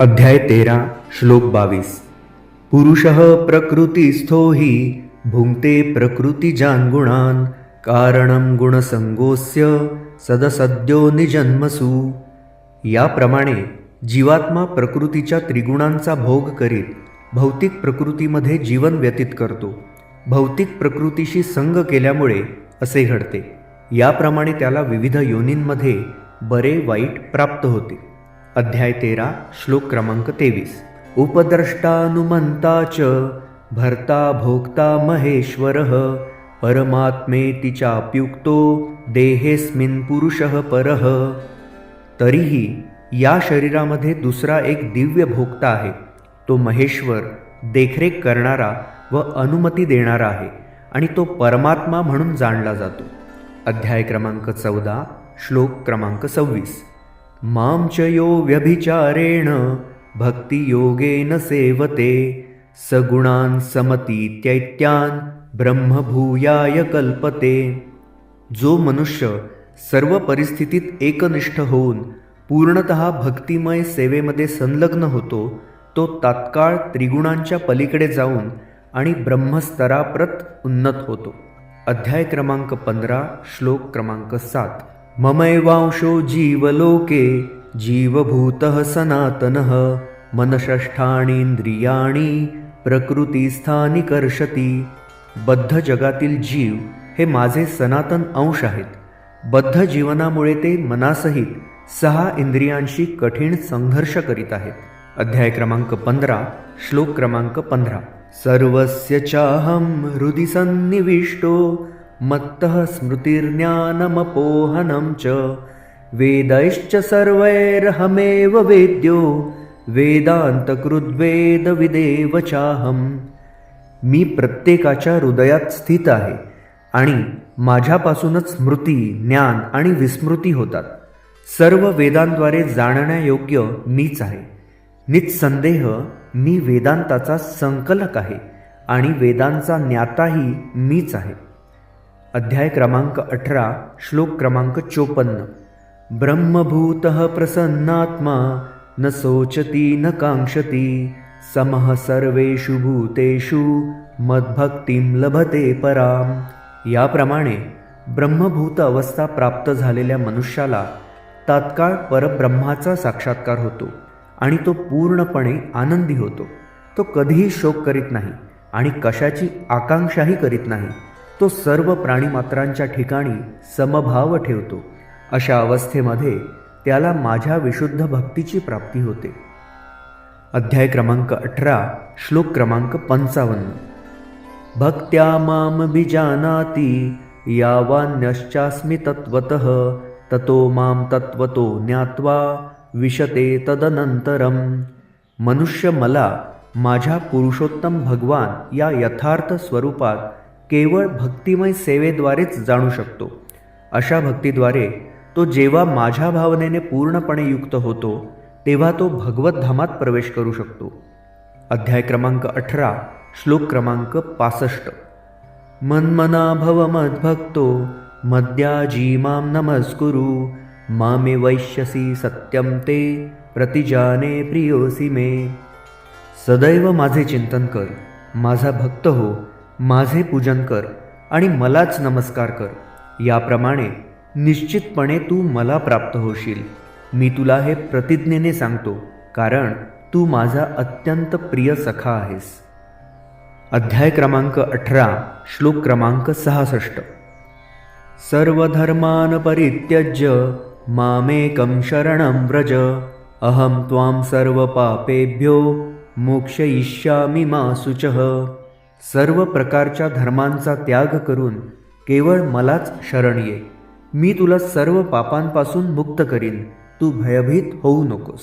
अध्याय तेरा श्लोक बावीस. पुरुष प्रकृतीस्थो हि भुंक्ते प्रकृतीजानगुणान गुणान कारणं गुणसंगोस्य सदसद्यो निजन्मसु. याप्रमाणे जीवात्मा प्रकृतीच्या त्रिगुणांचा भोग करीत भौतिक प्रकृतीमध्ये जीवन व्यतीत करतो. भौतिक प्रकृतीशी संग केल्यामुळे असे घडते. याप्रमाणे त्याला विविध योनींमध्ये बरे वाईट प्राप्त होते. अध्याय तेरा श्लोक क्रमांक तेवीस. उपद्रष्टानुमंता च भर्ता भोक्ता महेश्वर परमात्मेति चाप्युक्तो देहेस्मिन पुरुष परः. तरीही या शरीरामध्ये दुसरा एक दिव्य भोक्ता आहे. तो महेश्वर देखरेख करणारा व अनुमती देणारा आहे आणि तो परमात्मा म्हणून जाणला जातो. अध्याय क्रमांक चौदा श्लोक क्रमांक सव्वीस. मां च यो व्यभिचारेण भक्तियोगेन सेवते सगुणान् समतीत्यैत्यान् ब्रह्मभूयाय कल्पते। जो मनुष्य सर्व परिस्थितीत एकनिष्ठ होऊन पूर्णत भक्तिमय सेवेमध्ये संलग्न होतो तो तात्काळ त्रिगुणांच्या पलीकडे जाऊन आणि ब्रह्मस्तराप्रत उन्नत होतो. अध्याय क्रमांक पंधरा श्लोक क्रमांक सात. ममैवांशो जीवलोके जीवभूतः सनातनः मनषष्ठाणींद्रियाणी प्रकृतीस्थानी कर्षती। बद्ध जगातील जीव हे माझे सनातन अंश आहेत। बद्ध जीवनामुळे ते मनासहित सहा इंद्रियांशी कठीण संघर्ष करीत आहेत। अध्याय क्रमांक पंधरा श्लोक क्रमांक पंधरा। सर्वस्य चाहम हृदि सन्निविष्टो। मत्तः स्मृतिर्ज्ञानमपोहनं च। वेदैश्च सर्वैरहमेव वेद्यो वेदान्तकृद्वेदविदेव चाहं मी प्रत्येकाच्या हृदयात स्थित आहे आणि माझ्यापासूनच स्मृती ज्ञान आणि विस्मृती होतात. सर्व वेदांद्वारे जाणण्यायोग्य मीच आहे. निसंदेह मी वेदांताचा संकलक आहे आणि वेदांचा ज्ञाताही मीच आहे. अध्याय क्रमांक अठरा श्लोक क्रमांक चोपन्न. ब्रह्मभूत प्रसन्नात्मा न सोचती न कांक्षती समः सर्वेषु भूतेषु मद्भक्तीं लभते पराम. याप्रमाणे ब्रह्मभूत अवस्था प्राप्त झालेल्या मनुष्याला तात्काळ परब्रह्माचा साक्षात्कार होतो आणि तो पूर्णपणे आनंदी होतो. तो कधीही शोक करीत नाही आणि कशाची आकांक्षाही करीत नाही. तो सर्व प्राणीमात्रांच्या ठिकाणी समभाव ठेवतो. अशा अवस्थेमध्ये त्याला माझ्या विशुद्ध भक्तीची प्राप्ती होते. अध्याय क्रमांक अठरा श्लोक क्रमांक पंचावन्न. भक्त्या माम बिजानाती यावान्यश्चास्मि तत्त्वतः ततो माम तत्त्वतो ज्ञात्वा विशते तदनंतरम मनुष्य मला माझ्या पुरुषोत्तम भगवान या यथार्थ स्वरूपात केवळ भक्तिमय सेवेद्वारेच जाणू शकतो. अशा भक्तीद्वारे तो जेव्हा माझ्या भावनेने पूर्णपणे युक्त होतो तेव्हा तो भगवतधामात प्रवेश करू शकतो. अध्याय क्रमांक अठरा श्लोक क्रमांक पासष्ट. मन्मना भव मद्भक्तो मद्याजी मां नमस्कुरु मामे वैश्यसी सत्यम ते प्रतिजाने प्रियोसी मे. सदैव माझे चिंतन कर माझा भक्त हो माझे पूजन कर आणि मलाच नमस्कार कर. याप्रमाणे निश्चितपणे तू मला प्राप्त होशील. मी तुला हे प्रतिज्ञेने सांगतो कारण तू माझा अत्यंत प्रिय सखा आहेस. अध्याय क्रमांक अठरा श्लोक क्रमांक सहासष्ट. सर्वधर्मान परित्यज्य मामेकं शरणं व्रज अहं त्वां सर्वपापेभ्यो मोक्षयिष्यामि मा शुचः. सर्व प्रकारच्या धर्मांचा त्याग करून केवळ मलाच शरण ये. मी तुला सर्व पापांपासून मुक्त करीन. तू भयभीत होऊ नकोस.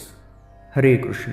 हरे कृष्ण.